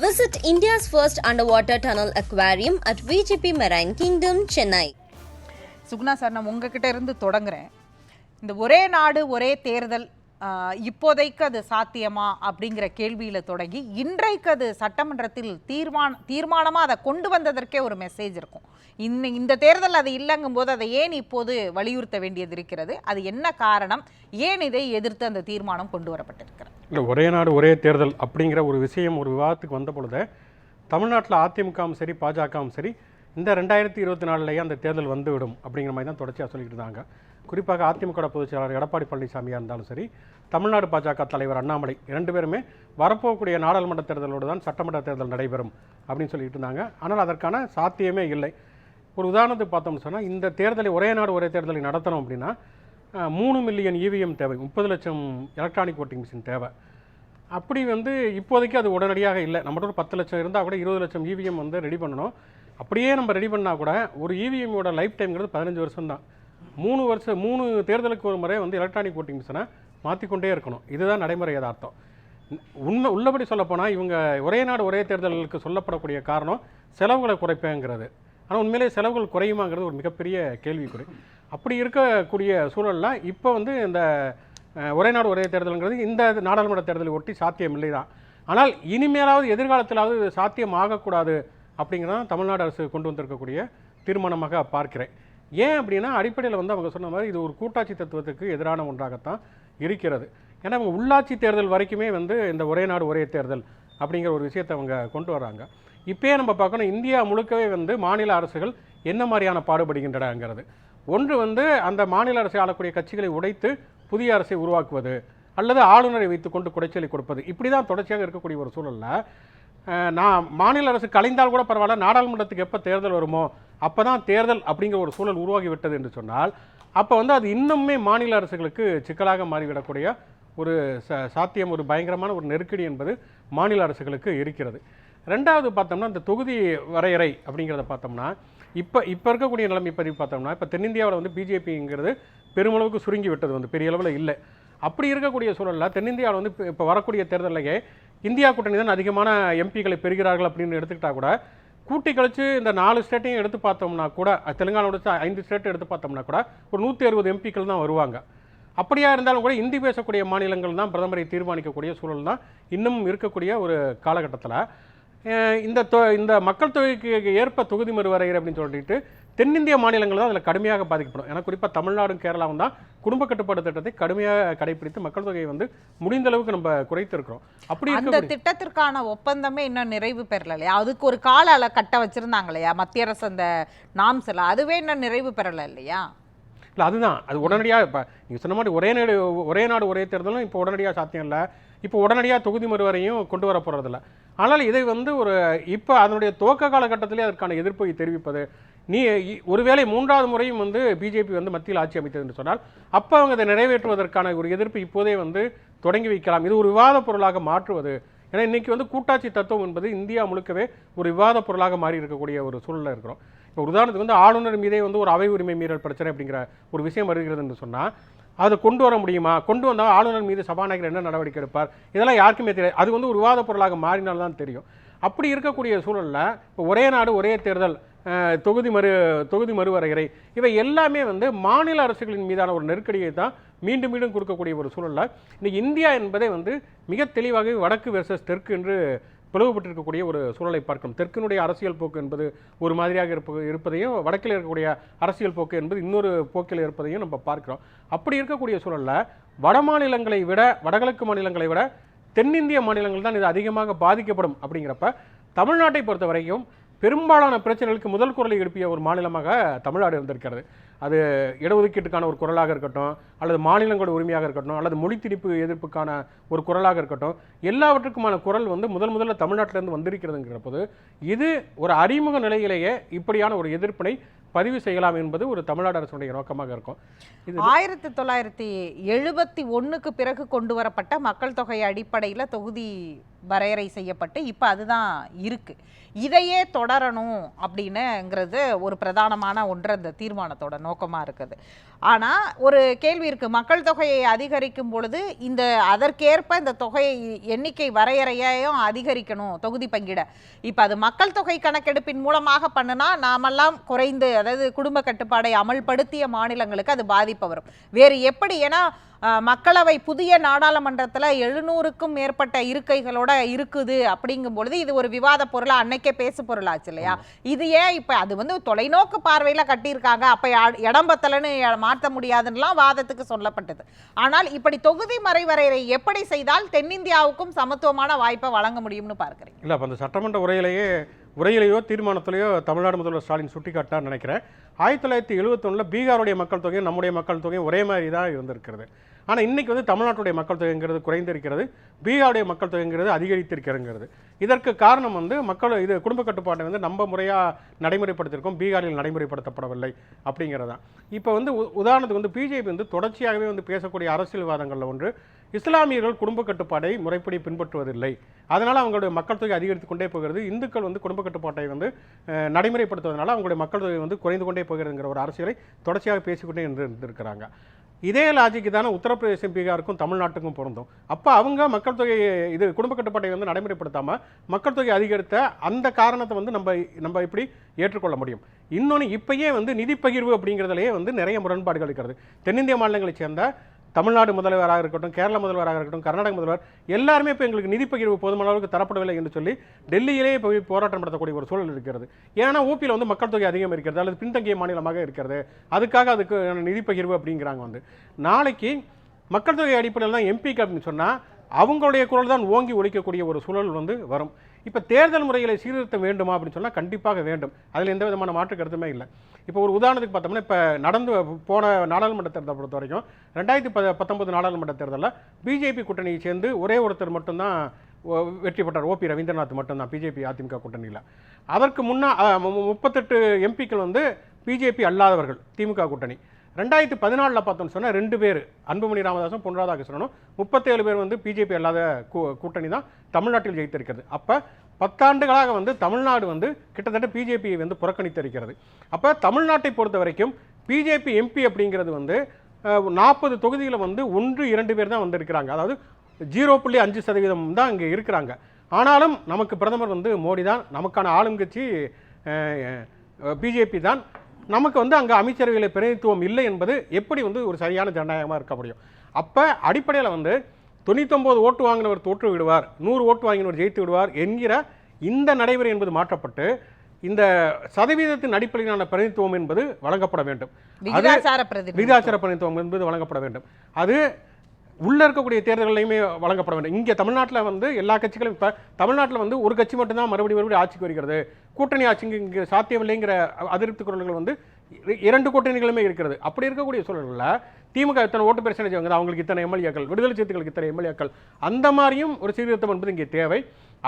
Visit India's first underwater tunnel aquarium at VGP Marine Kingdom, Chennai. Suguna sir நான் உங்ககிட்ட இருந்து தொடங்குறேன் இந்த ஒரே நாடு ஒரே தேர்தல் இப்போதைக்கு அது சாத்தியமா அப்படிங்கிற கேள்வியில் தொடங்கி இன்றைக்கு அது சட்டமன்றத்தில் தீர்மான தீர்மானமாக அதை கொண்டு வந்ததற்கே ஒரு மெசேஜ் இருக்கும். இந்த இந்த தேர்தல் அது இல்லைங்கும் போது அதை ஏன் இப்போது வலியுறுத்த வேண்டியது இருக்கிறது? அது என்ன காரணம்? ஏன் இதை எதிர்த்து அந்த தீர்மானம் கொண்டு வரப்பட்டிருக்கிறது? இல்லை ஒரே நாடு ஒரே தேர்தல் அப்படிங்கிற ஒரு விஷயம் ஒரு விவாதத்துக்கு வந்த பொழுது தமிழ்நாட்டில் அதிமுகவும் சரி பாஜகவும் சரி இந்த ரெண்டாயிரத்தி இருபத்தி நாலுலேயே அந்த தேர்தல் வந்துவிடும் அப்படிங்கிற மாதிரி தான் தொடர்ச்சியாக சொல்லிக்கிட்டு இருந்தாங்க. குறிப்பாக அதிமுக பொதுச் செயலாளர் எடப்பாடி பழனிசாமியாக இருந்தாலும் சரி தமிழ்நாடு பாஜக தலைவர் அண்ணாமலை இரண்டு பேருமே வரப்போகக்கூடிய நாடாளுமன்ற தேர்தலோடு தான் சட்டமன்ற தேர்தல் நடைபெறும் அப்படின்னு சொல்லிட்டு இருந்தாங்க. ஆனால் அதற்கான சாத்தியமே இல்லை. ஒரு உதாரணத்துக்கு பார்த்தோம்னு சொன்னால் இந்த தேர்தலை ஒரே நாடு ஒரே தேர்தலை நடத்தணும் அப்படின்னா மூணு மில்லியன் இவிஎம் தேவை முப்பது லட்சம் எலக்ட்ரானிக் ஓட்டிங் மிஷின் தேவை. அப்படி வந்து இப்போதைக்கு அது உடனடியாக இல்லை. நம்மகிட்ட ஒரு பத்து லட்சம் இருந்தால் கூட இருபது லட்சம் இவிஎம் வந்து ரெடி பண்ணணும். அப்படியே நம்ம ரெடி பண்ணால் கூட ஒரு இவிஎம்மோட லைஃப் டைம்ங்கிறது பதினஞ்சு வருஷம் தான் மூணு வருஷம் மூணு தேர்தலுக்கு ஒரு முறை வந்து எலக்ட்ரானிக் ஓட்டிங் மிஷினை மாற்றிக்கொண்டே இருக்கணும். இதுதான் நடைமுறை யதார்த்தம். உண்மை உள்ளபடி சொல்லப்போனால் இவங்க ஒரே நாடு ஒரே தேர்தலுக்கு சொல்லப்படக்கூடிய காரணம் செலவுகளை குறைப்பேங்கிறது. ஆனால் உண்மையிலேயே செலவுகள் குறையுமாங்கிறது ஒரு மிகப்பெரிய கேள்விக்குறி. அப்படி இருக்கக்கூடிய சூழலில் இப்போ வந்து இந்த ஒரே நாடு ஒரே தேர்தலுங்கிறது இந்த நாடாளுமன்ற தேர்தலை ஒட்டி சாத்தியம் இல்லை தான் ஆனால் இனிமேலாவது எதிர்காலத்திலாவது இது சாத்தியம் ஆகக்கூடாது அப்படிங்கிறதான் தமிழ்நாடு அரசு கொண்டு வந்திருக்கக்கூடிய தீர்மானமாக பார்க்கிறேன். ஏன் அப்படின்னா அடிப்படையில் வந்து அவங்க சொன்ன மாதிரி இது ஒரு கூட்டாட்சி தத்துவத்துக்கு எதிரான ஒன்றாகத்தான் இருக்கிறது. ஏன்னா அவங்க உள்ளாட்சி தேர்தல் வரைக்குமே வந்து இந்த ஒரே நாடு ஒரே தேர்தல் அப்படிங்கிற ஒரு விஷயத்தை அவங்க கொண்டு வராங்க இப்போயே நம்ம பார்க்கணும் இந்தியா முழுக்கவே வந்து மாநில அரசுகள் என்ன மாதிரியான பாடுபடுகின்றனங்கிறது. ஒன்று வந்து அந்த மாநில அரசை ஆளக்கூடிய கட்சிகளை உடைத்து புதிய அரசை உருவாக்குவது அல்லது ஆளுநரை வைத்துக்கொண்டு குடைச்சலை கொடுப்பது. இப்படி தான் தொடர்ச்சியாக இருக்கக்கூடிய ஒரு சூழலில் நான் மாநில அரசு கலைந்தால் கூட பரவாயில்ல நாடாளுமன்றத்துக்கு எப்போ தேர்தல் வருமோ அப்போ தான் தேர்தல் அப்படிங்கிற ஒரு சூழல் உருவாகி விட்டது என்று சொன்னால் அப்போ வந்து அது இன்னுமே மாநில அரசுகளுக்கு சிக்கலாக மாறிவிடக்கூடிய ஒரு ச சாத்தியம் ஒரு பயங்கரமான ஒரு நெருக்கடி என்பது மாநில அரசுகளுக்கு இருக்கிறது. ரெண்டாவது பார்த்தோம்னா இந்த தொகுதி வரையறை அப்படிங்கிறத பார்த்தோம்னா இப்போ இப்போ இருக்கக்கூடிய நிலைமை பதிவு பார்த்தோம்னா இப்போ தென்னிந்தியாவில் வந்து பிஜேபிங்கிறது பெருமளவுக்கு சுருங்கி விட்டது வந்து பெரிய அளவில் இல்லை. அப்படி இருக்கக்கூடிய சூழலில் தென்னிந்தியாவில் வந்து இப்போ- இப்போ வரக்கூடிய தேர்தலிலேயே இந்தியா கூட்டணி தான் அதிகமான எம்பிக்களை பெறுகிறார்கள் அப்படின்னு எடுத்துக்கிட்டா கூட கூட்டி கழிச்சு இந்த நாலு ஸ்டேட்டையும் எடுத்து பார்த்தோம்னா கூட அஹ், தெலுங்கானாவோட ஐந்து ஸ்டேட் எடுத்து பார்த்தோம்னா கூட ஒரு நூற்றி அறுபது எம்பிக்கள் தான் வருவாங்க. அப்படியா இருந்தாலும் கூட இந்தி பேசக்கூடிய மாநிலங்கள் தான் பிரதமரை தீர்மானிக்கக்கூடிய சூழல் தான் இன்னும் இருக்கக்கூடிய ஒரு காலகட்டத்தில். இந்த தொ இந்த மக்கள் தொகைக்கு ஏற்ப தொகுதி மறுவரையறை அப்படின்னு சொல்லிட்டு தென்னிந்திய மாநிலங்கள் தான் அதில் கடுமையாக பாதிக்கப்படும். ஏன்னா குறிப்பாக தமிழ்நாடும் கேரளாவும் தான் குடும்ப கட்டுப்பாடு திட்டத்தை கடுமையாக கடைபிடித்து மக்கள் தொகையை வந்து முடிந்த அளவுக்கு நம்ம குறைத்திருக்கிறோம். அப்படி அந்த திட்டத்திற்கான ஒப்பந்தமே இன்னும் நிறைவு பெறல இல்லையா? அதுக்கு ஒரு கால அள கட்ட வச்சிருந்தாங்க இல்லையா? மத்திய அரசு அந்த நாம்ஸ் எல்லாம் அதுவே இன்னும் நிறைவு பெறல இல்லையா? இல்லை அதுதான். அது உடனடியாக இப்போ நீங்கள் சொன்ன மாதிரி ஒரே நாடு ஒரே நாடு ஒரே தேர்தலும் இப்போ உடனடியாக சாத்தியம் இல்லை. இப்போ உடனடியாக தொகுதி மறுவரையும் கொண்டு வர போகிறதில்ல ஆனால் இதை வந்து ஒரு இப்போ அதனுடைய துவக்க காலகட்டத்திலே அதற்கான எதிர்ப்பை தெரிவிப்பது நீ இ- ஒருவேளை மூன்றாவது முறையும் வந்து பிஜேபி வந்து மத்தியில் ஆட்சி அமைத்தது என்று சொன்னால் அப்போ அவங்க அதை நிறைவேற்றுவதற்கான ஒரு எதிர்ப்பு இப்போதே வந்து தொடங்கி வைக்கலாம். இது ஒரு விவாத பொருளாக மாற்றுவது. ஏன்னா இன்னைக்கு வந்து கூட்டாட்சி தத்துவம் என்பது இந்தியா முழுக்கவே ஒரு விவாத பொருளாக மாறி இருக்கக்கூடிய ஒரு சூழலில் இருக்கிறோம். இப்போ உதாரணத்துக்கு வந்து ஆளுநர் மீதே வந்து ஒரு அவை உரிமை மீறல் பிரச்சனை அப்படிங்கிற ஒரு விஷயம் வருகிறது என்று சொன்னால் அதை கொண்டு வர முடியுமா? கொண்டு வந்தால் ஆளுநர் மீது சபாநாயகர் என்ன நடவடிக்கை எடுப்பார்? இதெல்லாம் யாருக்குமே தெரியாது. அது வந்து ஒரு விவாத பொருளாக மாறினால்தான் தெரியும். அப்படி இருக்கக்கூடிய சூழலில் இப்போ ஒரே நாடு ஒரே தேர்தல் தொகுதி மறு தொகுதி மறுவரையறை. இவை எல்லாமே வந்து மாநில அரசுகளின் மீதான ஒரு நெருக்கடியை தான் மீண்டும் மீண்டும் கொடுக்கக்கூடிய ஒரு சூழலில். இன்னைக்கு இந்தியா என்பதே வந்து மிக தெளிவாக வடக்கு வெர்சஸ் தெற்கு என்று பிளவுபட்டிருக்கக்கூடிய ஒரு சூழலை பார்க்கிறோம். தெற்கினுடைய அரசியல் போக்கு என்பது ஒரு மாதிரியாக இருப்ப இருப்பதையும் வடக்கில் இருக்கக்கூடிய அரசியல் போக்கு என்பது இன்னொரு போக்கில் இருப்பதையும் நம்ம பார்க்கிறோம். அப்படி இருக்கக்கூடிய சூழலில் வட மாநிலங்களை விட வடகிழக்கு மாநிலங்களை விட தென்னிந்திய மாநிலங்கள் தான் இது அதிகமாக பாதிக்கப்படும் அப்படிங்கிறப்ப தமிழ்நாட்டை பொறுத்த வரைக்கும் பெரும்பாலான பிரச்சனைகளுக்கு முதல் குரலை எழுப்பிய ஒரு மாநிலமாக தமிழ்நாடு இருந்திருக்கிறது. அது இடஒதுக்கீட்டுக்கான ஒரு குரலாக இருக்கட்டும் அல்லது மாநிலங்களோட உரிமையாக இருக்கட்டும் அல்லது மொழி திணிப்பு எதிர்ப்புக்கான ஒரு குரலாக இருக்கட்டும் எல்லாவற்றுக்குமான குரல் வந்து முதல் முதல்ல தமிழ்நாட்டிலேருந்து வந்திருக்கிறதுங்கிற போது இது ஒரு அறிமுக நிலையிலேயே இப்படியான ஒரு எதிர்ப்பினை பதிவு செய்யலாம் என்பது ஒரு தமிழ்நாடு அரசுடைய நோக்கமாக இருக்கும். இது ஆயிரத்தி தொள்ளாயிரத்தி எழுபத்தி ஒன்றுக்கு பிறகு கொண்டு வரப்பட்ட மக்கள் தொகை அடிப்படையில் தொகுதி வரையறை செய்யப்பட்டு இப்போ அதுதான் இருக்கு. இதையே தொடரணும் அப்படின்னுங்கிறது ஒரு பிரதானமான ஒன்று அந்த தீர்மானத்தோட நோக்கமாக இருக்குது. ஆனால் ஒரு கேள்வி இருக்குது மக்கள் தொகையை அதிகரிக்கும் பொழுது இந்த அதற்கேற்ப இந்த தொகையை எண்ணிக்கை வரையறையையும் அதிகரிக்கணும் தொகுதி பங்கிட. இப்போ அது மக்கள் தொகை கணக்கெடுப்பின் மூலமாக பண்ணுனா நாமெல்லாம் குறைந்து அதாவது குடும்ப கட்டுப்பாடை அமல்படுத்திய மாநிலங்களுக்கு அது பாதிப்பு வரும். வேறு எப்படி? ஏன்னா மக்களவை புதிய நாடாளுமன்றத்தில் எழுநூறுக்கும் மேற்பட்ட இருக்கைகளோட இருக்குது அப்படிங்கும் பொழுது இது ஒரு விவாத பொருளா அன்னைக்கே பேசு பொருளாச்சு இல்லையா? இது ஏன் இப்போ அது வந்து தொலைநோக்கு பார்வையில் கட்டியிருக்காங்க அப்போ இடம் பத்தலைன்னு மாற்ற முடியாதுன்னெலாம் வாதத்துக்கு சொல்லப்பட்டது. ஆனால் இப்படி தொகுதி மறைவரையறை எப்படி செய்தால் தென்னிந்தியாவுக்கும் சமத்துவமான வாய்ப்பை வழங்க முடியும்னு பார்க்குறீங்க? இல்லை அப்போ அந்த சட்டமன்ற உரையிலேயே உரையிலேயோ தீர்மானத்திலேயோ தமிழ்நாடு முதல்வர் ஸ்டாலின் சுட்டிக்காட்டார் நினைக்கிறேன். ஆயிரத்தி தொள்ளாயிரத்தி எழுபத்தொன்னில் பீகாருடைய மக்கள் தொகையும் நம்முடைய மக்கள் தொகையும் ஒரே மாதிரி தான் இருந்திருக்கிறது. ஆனால் இன்றைக்கி வந்து தமிழ்நாட்டுடைய மக்கள் தொகைங்கிறது குறைந்திருக்கிறது பீகாருடைய மக்கள் தொகைங்கிறது அதிகரித்திருக்கிறங்கிறது இதற்கு காரணம் வந்து மக்கள் இது குடும்ப கட்டுப்பாட்டை வந்து நம்ம முறையாக நடைமுறைப்படுத்தியிருக்கோம் பீகாரில் நடைமுறைப்படுத்தப்படவில்லை அப்படிங்கிறது. தான் இப்போ வந்து உ- உதாரணத்துக்கு வந்து பிஜேபி வந்து தொடர்ச்சியாகவே வந்து பேசக்கூடிய அரசியல்வாதங்களில் ஒன்று இஸ்லாமியர்கள் குடும்ப கட்டுப்பாடை முறைப்படி பின்பற்றுவதில்லை. அதனால் அவங்களுடைய மக்கள் தொகை அதிகரித்து கொண்டே போகிறது. இந்துக்கள் வந்து குடும்ப கட்டுப்பாட்டை வந்து நடைமுறைப்படுத்துவதனால அவங்களுடைய மக்கள் தொகை வந்து குறைந்து கொண்டே போகிறதுங்கிற ஒரு அரசியலை தொடர்ச்சியாக பேசிக்கொண்டே இருந்திருக்கிறாங்க. இதே லாஜிக்கு தானே உத்தரப்பிரதேசம் பீகாருக்கும் தமிழ்நாட்டுக்கும் பொருந்தும். அப்போ அவங்க மக்கள் தொகை இது குடும்ப கட்டுப்பாட்டை வந்து நடைமுறைப்படுத்தாமல் மக்கள் தொகை அதிகரித்த அந்த காரணத்தை வந்து நம்ம நம்ம இப்படி ஏற்றுக்கொள்ள முடியும். இன்னொன்று இப்பயே வந்து நிதி பகிர்வு அப்படிங்கிறதுலேயே வந்து நிறைய முரண்பாடுகள் இருக்கிறது. தென்னிந்திய மாநிலங்களைச் சேர்ந்த தமிழ்நாடு முதல்வராக இருக்கட்டும் கேரள முதல்வராக இருக்கட்டும் கர்நாடக முதல்வர் எல்லாருமே இப்போ எங்களுக்கு நிதி பகிர்வு போதுமான அளவுக்கு தரப்படவில்லை என்று சொல்லி டெல்லியிலே போய் போராட்டம் நடத்தக்கூடிய ஒரு சூழல் இருக்கிறது. ஏன்னா ஊபியில் வந்து மக்கள் தொகை அதிகம் இருக்கிறது அல்லது பின்தங்கிய மாநிலமாக இருக்கிறது. அதுக்காக அதுக்கு நிதி பகிர்வு அப்படிங்கிறாங்க வந்து. நாளைக்கு மக்கள் தொகை அடிப்படையில் தான் எம்பிக்கு அப்படின்னு சொன்னால் அவங்களுடைய குரல் தான் ஓங்கி ஒழிக்கக்கூடிய ஒரு சூழல் வந்து வரும். இப்போ தேர்தல் முறைகளை சீர்திருத்த வேண்டுமா அப்படின்னு சொன்னால் கண்டிப்பாக வேண்டும். அதில் எந்த விதமான மாற்று கருத்துமே இல்லை. இப்போ ஒரு உதாரணத்துக்கு பார்த்தோம்னா இப்போ நடந்து போன நாடாளுமன்ற தேர்தலை பொறுத்த வரைக்கும் ரெண்டாயிரத்தி ப பத்தொன்பது நாடாளுமன்ற தேர்தலில் பிஜேபி கூட்டணியை சேர்ந்து ஒரே ஒருத்தர் மட்டும்தான் வெற்றி பெற்றார். ஓபி ரவீந்திரநாத் மட்டும்தான் பிஜேபி அதிமுக கூட்டணியில். அதற்கு முன்னா முப்பத்தெட்டு எம்பிக்கள் வந்து பிஜேபி அல்லாதவர்கள் திமுக கூட்டணி. ரெண்டாயிரத்தி பதினாலில் பார்த்தோம்னு சொன்னால் ரெண்டு பேர் அன்புமணி ராமதாசும் பொன் ராதாகிருஷ்ணனும் முப்பத்தேழு பேர் வந்து பிஜேபி அல்லாத கூ- கூட்டணி தான் தமிழ்நாட்டில் ஜெயித்திருக்கிறது. அப்போ பத்தாண்டுகளாக வந்து தமிழ்நாடு வந்து கிட்டத்தட்ட பிஜேபியை வந்து புறக்கணித்திருக்கிறது. அப்போ தமிழ்நாட்டை பொறுத்த வரைக்கும் பிஜேபி எம்பி அப்படிங்கிறது வந்து நாற்பது தொகுதியில் வந்து ஒன்று இரண்டு பேர் தான் வந்திருக்கிறாங்க. அதாவது ஜீரோ புள்ளி அஞ்சு சதவீதம் தான் இங்கே இருக்கிறாங்க. ஆனாலும் நமக்கு பிரதமர் வந்து மோடி தான். நமக்கான ஆளுங்கட்சி பிஜேபி தான். நமக்கு வந்து அங்கே அமைச்சரவையில் பிரதிநிதித்துவம் இல்லை என்பது எப்படி வந்து ஒரு சரியான ஜனநாயகமாக இருக்க முடியும்? அப்போ அடிப்படையில் வந்து தொண்ணூத்தொம்பது ஓட்டு வாங்கினவர் தோற்று விடுவார் நூறு ஓட்டு வாங்கினவர் ஜெயித்து விடுவார் என்கிற இந்த நடைமுறை என்பது மாற்றப்பட்டு இந்த சதவீதத்தின் அடிப்படையிலான பிரதிநிதித்துவம் என்பது வழங்கப்பட வேண்டும். விகிதாச்சார பிரதிநிதி விகிதாச்சார பிரதிநிதித்துவம் என்பது வழங்கப்பட வேண்டும். அது உள்ள இருக்கக்கூடிய தேர்தல்களையுமே வழங்கப்பட வேண்டும். இங்கே தமிழ்நாட்டில் வந்து எல்லா கட்சிகளும் இப்போ தமிழ்நாட்டில் வந்து ஒரு கட்சி மட்டும்தான் மறுபடியும் மறுபடியும் ஆட்சிக்கு வருகிறது. கூட்டணி ஆட்சிக்கு இங்கே சாத்தியமில்லைங்கிற அதிருப்தி குரல்கள் வந்து இரண்டு கூட்டணிகளுமே இருக்கிறது. அப்படி இருக்கக்கூடிய சூழல்களில் திமுக இத்தனை ஓட்டு பெர்சன்டேஜ் வாங்குது அவங்களுக்கு இத்தனை எம்எல்ஏக்கள். விடுதலை சிறுத்தைகளுக்கு இத்தனை எம்எல்ஏக்கள். அந்த மாதிரியும் ஒரு சீர்திருத்தம் என்பது இங்கே தேவை.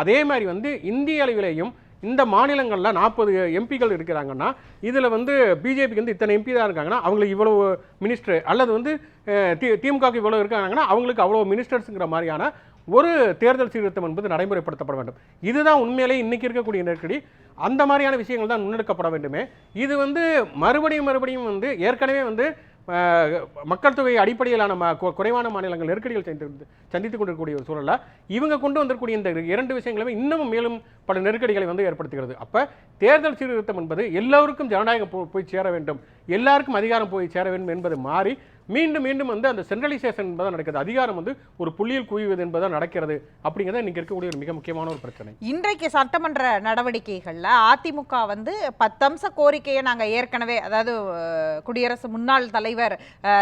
அதே மாதிரி வந்து இந்திய அளவிலேயும் இந்த மாநிலங்களில் நாற்பது எம்பிக்கள் இருக்கிறாங்கன்னா இதில் வந்து பிஜேபிக்கு வந்து இத்தனை எம்பி தான் இருக்காங்கன்னா அவங்களுக்கு இவ்வளவு மினிஸ்டர் அல்லது வந்து தி திமுகவுக்கு இவ்வளோ இருக்காங்கன்னா அவங்களுக்கு அவ்வளோ மினிஸ்டர்ஸுங்கிற மாதிரியான ஒரு தேர்தல் சீர்திருத்தம் என்பது நடைமுறைப்படுத்தப்பட வேண்டும். இதுதான் உண்மையிலே இன்னைக்கு இருக்கக்கூடிய நெருக்கடி. அந்த மாதிரியான விஷயங்கள் தான் முன்னெடுக்கப்பட வேண்டுமே. இது வந்து மறுபடியும் மறுபடியும் வந்து ஏற்கனவே வந்து மக்கள் தொகை அடிப்படையிலான குறைவான மாநிலங்கள் நெருக்கடிகள் சந்தித்து சந்தித்துக் கொண்டிருக்கக்கூடிய ஒரு சூழலில் இவங்க கொண்டு வந்திருக்கூடிய இந்த இரண்டு விஷயங்களுமே இன்னமும் மேலும் பல நெருக்கடிகளை வந்து ஏற்படுத்துகிறது. அப்போ தேர்தல் சீர்திருத்தம் என்பது எல்லோருக்கும் ஜனநாயகம் போ- போய் சேர வேண்டும் எல்லாருக்கும் அதிகாரம் போய் சேர வேண்டும் என்பது மாறி மீண்டும் மீண்டும் வந்து அந்த சென்ட்ரலைசேஷன் என்பது நடக்குது. அதிகாரம் வந்து ஒரு புள்ளியில் குவிவது என்பது நடக்கிறது அப்படிங்கிறத இன்னைக்கு இருக்கக்கூடிய ஒரு மிக முக்கியமான ஒரு பிரச்சனை. இன்றைக்கு சட்டமன்ற நடவடிக்கைகளில் அதிமுக வந்து பத்தம்ச கோரிக்கையை நாங்கள் ஏற்கனவே அதாவது குடியரசு முன்னாள் தலைவர்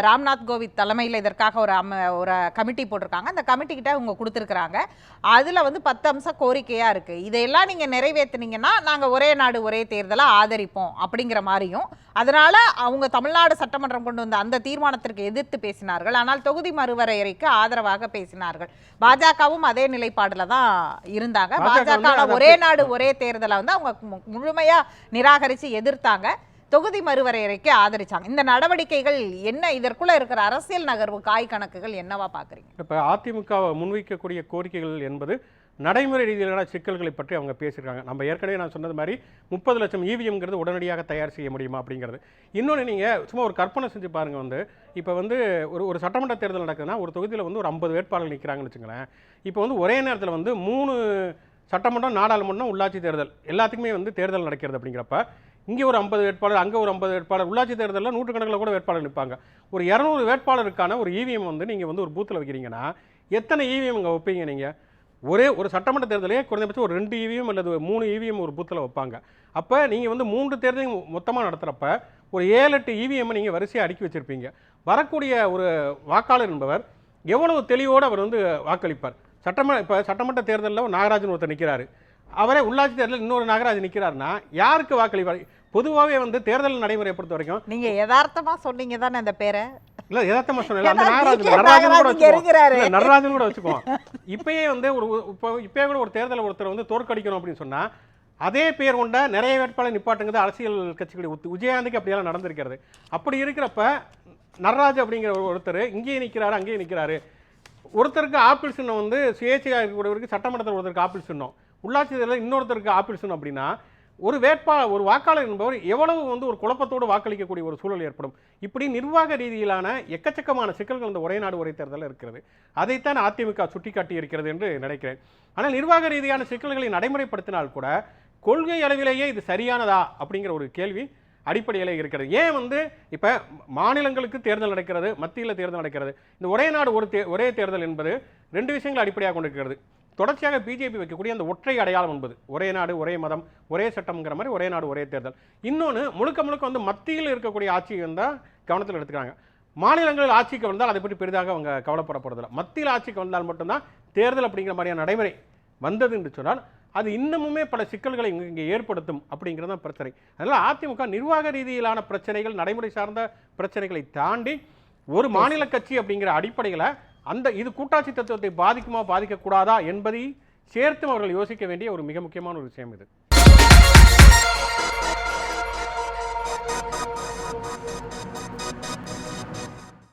ராம்நாத் கோவிந்த் தலைமையில் இதற்காக ஒரு அம ஒரு கமிட்டி போட்டிருக்காங்க. அந்த கமிட்டி கிட்ட அவங்க கொடுத்துருக்குறாங்க. அதில் வந்து பத்து அம்ச இருக்குது இதையெல்லாம் நீங்கள் நிறைவேத்துனீங்கன்னா நாங்கள் ஒரே நாடு ஒரே தேர்தலை ஆதரிப்போம் அப்படிங்கிற மாதிரியும் அதனால் அவங்க தமிழ்நாடு சட்டமன்றம் கொண்டு வந்த அந்த தீர்மானத்திற்கு எதிர்த்து பேசினார்கள். ஆனால் தொகுதி மறுவரையறைக்கு ஆதரவாக பேசினார்கள். பாஜகவும் அதே நிலைப்பாடுல தான் இருந்தாங்க. பாஜக ஒரே நாடு ஒரே தேர்தலை வந்து அவங்க முழுமையா நிராகரிச்சு எதிர்த்தாங்க. தொகுதி மறுவரையறைக்கு ஆதரிச்சாங்க. இந்த நடவடிக்கைகள் என்ன? இதற்குள்ள இருக்கிற அரசியல் நகர்வு காய் கணக்குகள் என்னவா பாக்குறீங்க? இப்போ அதிமுக முன்வைக்கக்கூடிய கோரிக்கைகள் என்பது நடைமுறை ரீதியிலான சிக்கல்களை பற்றி அவங்க பேசியிருக்காங்க. நம்ம ஏற்கனவே நான் சொன்னது மாதிரி முப்பது லட்சம் இவிஎம்ங்கிறது உடனடியாக தயார் செய்ய முடியுமா அப்படிங்கிறது. இன்னொன்று நீங்கள் சும்மா ஒரு கற்பனை செஞ்சு பாருங்கள் வந்து. இப்போ வந்து ஒரு ஒரு சட்டமன்ற தேர்தல் நடக்குதுன்னா ஒரு தொகுதியில் வந்து ஒரு ஐம்பது வேட்பாளர்கள் நிற்கிறாங்கன்னு வச்சுங்களேன் இப்போ வந்து ஒரே நேரத்தில் வந்து மூணு சட்டமன்றம் நாடாளுமன்றம் உள்ளாட்சி தேர்தல் எல்லாத்துக்குமே வந்து தேர்தல் நடக்கிறது அப்படிங்கிறப்ப இங்கே ஒரு ஐம்பது வேட்பாளர் அங்கே ஒரு ஐம்பது வேட்பாளர் உள்ளாட்சி தேர்தலில் நூற்றுக்கணக்கில் கூட வேட்பாளர் நிற்பாங்க. ஒரு இரநூறு வேட்பாளருக்கான ஒரு இவிஎம் வந்து நீங்கள் வந்து ஒரு பூத்தில் வைக்கிறீங்கன்னா எத்தனை இவிஎம் இங்கே வைப்பீங்க நீங்கள் ஒரே ஒரு சட்டமன்ற தேர்தலே குறைந்தபட்சம் ஒரு ரெண்டு இவிஎம் அல்லது மூணு இவிஎம் ஒரு பூத்தில் வைப்பாங்க. அப்போ நீங்கள் வந்து மூன்று தேர்தலையும் மொத்தமாக நடத்துகிறப்ப ஒரு ஏழு எட்டு இவிஎம்மை நீங்கள் வரிசையாக அடுக்கி வச்சுருப்பீங்க. வரக்கூடிய ஒரு வாக்காளர் என்பவர் எவ்வளவு தெளிவோடு அவர் வந்து வாக்களிப்பார்? சட்டமன்ற இப்போ சட்டமன்ற தேர்தலில் ஒரு நாகராஜன் ஒருத்தர் நிற்கிறாரு அவரே உள்ளாட்சி தேர்தலில் இன்னொரு நாகராஜ் நிற்கிறாருன்னா யாருக்கு வாக்களிப்பார்? பொதுவாகவே வந்து தேர்தல் நடைமுறையை பொறுத்த வரைக்கும் நீங்கள் யதார்த்தமாக சொன்னீங்க தானே அந்த பேரை? இல்ல யதார்த்தமா சொன்னேன். அந்த நாகராஜன் நடராஜன் கூட இல்ல, நடராஜன் கூட இப்பயே வந்து ஒரு இப்போ இப்பயே கூட ஒரு தேர்தலை ஒருத்தர் வந்து தோற்கடிக்கணும் அப்படின்னு சொன்னா அதே பேர் கொண்ட நிறைய வேட்பாளர் நிப்பாட்டுங்கிறது அரசியல் கட்சிகளுடைய உத்து. விஜயகாந்துக்கு அப்படியெல்லாம் நடந்திருக்கிறது. அப்படி இருக்கிறப்ப நடராஜ் அப்படிங்கிற ஒரு ஒருத்தர் இங்கேயே நிற்கிறாரு அங்கேயே நிற்கிறாரு ஒருத்தருக்கு ஆப்பிள் சின்னம் வந்து சுயேட்சையாக இருக்கக்கூடியவருக்கு சட்டமன்றத்தில் ஒருத்தருக்கு ஆப்பிள் சின்னம். உள்ளாட்சி தேர்தலில் இன்னொருத்தருக்கு ஆப்பிள் சின்னம் அப்படின்னா ஒரு வேட்பாளர் ஒரு வாக்காளர் என்பவர் எவ்வளவு வந்து ஒரு குழப்பத்தோடு வாக்களிக்கக்கூடிய ஒரு சூழல் ஏற்படும். இப்படி நிர்வாக ரீதியிலான எக்கச்சக்கமான சிக்கல்கள் இந்த ஒரே நாடு ஒரே தேர்தலில் இருக்கிறது. அதைத்தான் அதிமுக சுட்டிக்காட்டி இருக்கிறது என்று நினைக்கிறேன். ஆனால் நிர்வாக ரீதியான சிக்கல்களை நடைமுறைப்படுத்தினால் கூட கொள்கை அளவிலேயே இது சரியானதா அப்படிங்கிற ஒரு கேள்வி அடிப்படையிலே இருக்கிறது. ஏன் வந்து இப்போ மாநிலங்களுக்கு தேர்தல் நடக்கிறது மத்தியில் தேர்தல் நடக்கிறது? இந்த ஒரே நாடு ஒரு தே ஒரே தேர்தல் என்பது ரெண்டு விஷயங்களை அடிப்படையாக கொண்டிருக்கிறது. தொடர்ச்சியாக பிஜேபி வைக்கக்கூடிய அந்த ஒற்றை அடையாளம் என்பது. ஒரே நாடு ஒரே மதம் ஒரே சட்டம்ங்கிற மாதிரி ஒரே நாடு ஒரே தேர்தல். இன்னொன்று முழுக்க முழுக்க வந்து மத்தியில் இருக்கக்கூடிய ஆட்சி வந்தால் கவனத்தில் எடுத்துக்கிறாங்க. மாநிலங்களில் ஆட்சிக்கு வந்தால் அதை பற்றி பெரிதாக அவங்க கவலைப்பட போகிறதில்ல மத்தியில் ஆட்சிக்கு வந்தால் மட்டும்தான் தேர்தல் அப்படிங்கிற மாதிரியான நடைமுறை வந்தது என்று சொன்னால் அது இன்னமுமே பல சிக்கல்களை இங்கு இங்கே ஏற்படுத்தும் அப்படிங்கிறது தான் பிரச்சனை. அதனால் அதிமுக நிர்வாக ரீதியிலான பிரச்சனைகள் நடைமுறை சார்ந்த பிரச்சனைகளை தாண்டி ஒரு மாநில கட்சி அப்படிங்கிற அடிப்படையில் அந்த இது கூட்டாட்சி தத்துவத்தை பாதிக்குமா பாதிக்கக்கூடாதா என்பதை சேர்த்தும் அவர்கள் யோசிக்க வேண்டிய ஒரு மிக முக்கியமான ஒரு விஷயம் இது.